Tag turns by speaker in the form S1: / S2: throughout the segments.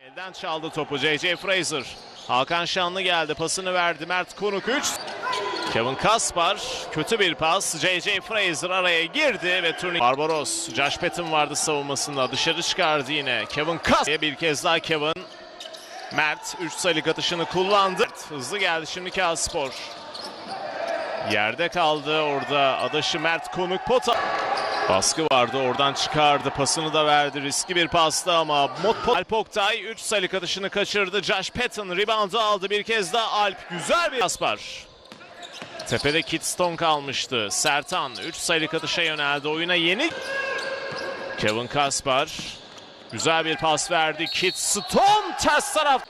S1: Elden çaldı topu J.J. Fraser. Hakan Şanlı geldi. Pasını verdi. Mert Konuk 3. Kevin Kaspar kötü bir pas. J.J. Fraser araya girdi ve turnik. Barbaros. Josh Patton vardı savunmasında. Dışarı çıkardı yine. Kevin Kaspar. Bir kez daha Kevin. Mert 3 sayılık atışını kullandı. Hızlı geldi şimdi Kaspor. Yerde kaldı orada adaşı Mert Konuk pota. Baskı vardı oradan çıkardı pasını da verdi riskli bir pastı ama Mot Alp Oktay 3 sayılık atışını kaçırdı. Josh Patton reboundu aldı bir kez daha Alp güzel bir Kaspar. Tepede Kit Stone kalmıştı. Sertan 3 sayılık atışa yöneldi. Oyuna yeni Kevin Kaspar güzel bir pas verdi. Kit Stone ters taraf.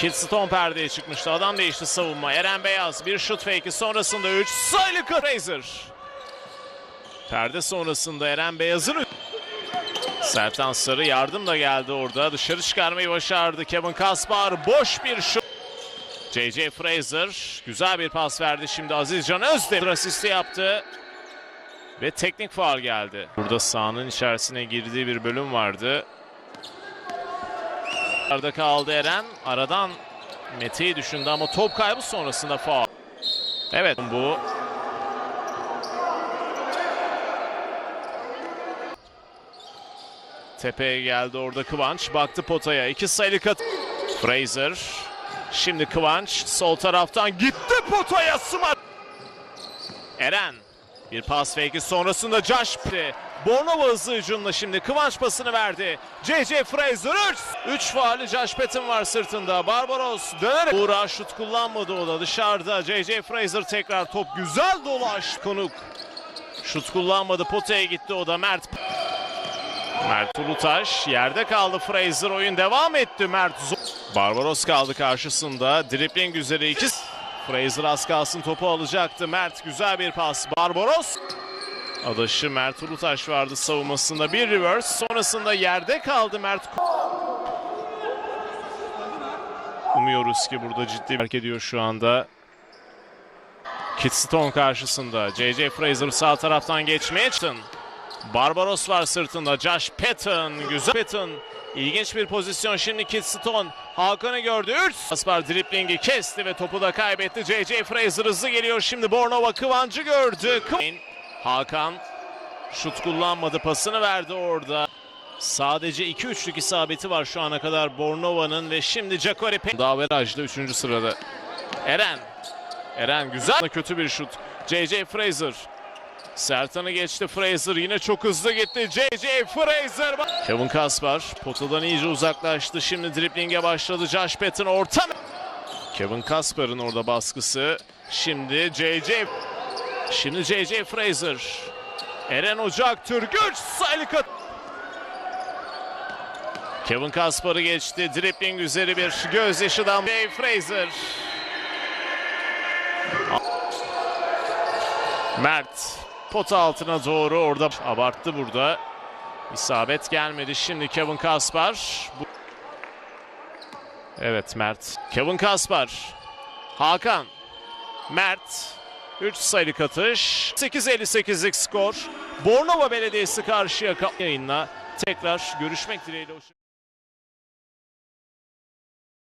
S1: Kit Stone perdeye çıkmıştı. Adam değişti savunma. Eren Beyaz bir şut fake'i sonrasında 3 sayılık Fraser. Perde sonrasında Eren Beyaz'ın Sertan Sarı yardım da geldi orada. Dışarı çıkarmayı başardı. Kevin Kaspar boş bir şut. J.J. Fraser güzel bir pas verdi. Şimdi Aziz Can Özdemir asisti yaptı. Ve teknik faul geldi. Burada sahanın içerisine girdiği bir bölüm vardı. Arada kaldı Eren. Aradan Mete'yi düşündü ama top kaybı sonrasında faul. Evet bu. Tepeye geldi orada Kıvanç. Baktı potaya. iki sayılık at. Fraser. Şimdi Kıvanç sol taraftan gitti potaya. Smart. Eren. Bir pas fake'i sonrasında Josh P. Bornova hızlı hücumla şimdi Kıvanç pasını verdi. J.J. Fraser 3. 3 faali Josh Patton var sırtında. Barbaros dönerek. Uğra şut kullanmadı o da dışarıda. J.J. Fraser tekrar top güzel dolaş. Konuk. Şut kullanmadı potaya gitti o da Mert. Mert Ulutaş yerde kaldı Fraser oyun devam etti Mert. Barbaros kaldı karşısında. Dribling üzeri iki. Fraser az kalsın topu alacaktı. Mert güzel bir pas. Barbaros. Adaşı Mert Ulutaş vardı savunmasında. Bir reverse. Sonrasında yerde kaldı Mert. Umuyoruz ki burada ciddi fark ediyor şu anda. Kit Stone karşısında. J.J. Fraser sağ taraftan geçmeye çıktı. Barbaros var sırtında. Josh Patton. Güzel Patton. İlginç bir pozisyon. Şimdi Kit Stone. Hakan'ı gördü. 3. Aspar driplingi kesti ve topu da kaybetti. J.J. Fraser hızlı geliyor. Şimdi Bornova Kıvancı gördü. Hakan şut kullanmadı. Pasını verdi orada. Sadece 2-3'lük isabeti var şu ana kadar Bornova'nın ve şimdi Jacori Pe- Daveraj'da 3. sırada. Eren. Eren güzel. Kötü bir şut. J.J. Fraser. Sertan'ı geçti Fraser yine çok hızlı gitti J.J. Fraser. Kevin Kaspar potadan iyice uzaklaştı şimdi driblinge başladı Josh Patton orta. Kevin Kaspar'ın orada baskısı. Şimdi J.J. Şimdi J.J. Fraser. Eren Ocak Türk 3 sayılık at. Kevin Kaspar'ı geçti. Dribbling üzeri bir gözyaşıdan J. Fraser. Mert pota altına doğru orada abarttı burada. İsabet gelmedi. Şimdi Kevin Kaspar. Bu... Evet Mert. Kevin Kaspar. Hakan. Mert. 3 sayılık atış. 8.58'lik skor. Bornova Belediyesi karşıya yayınla tekrar görüşmek dileğiyle.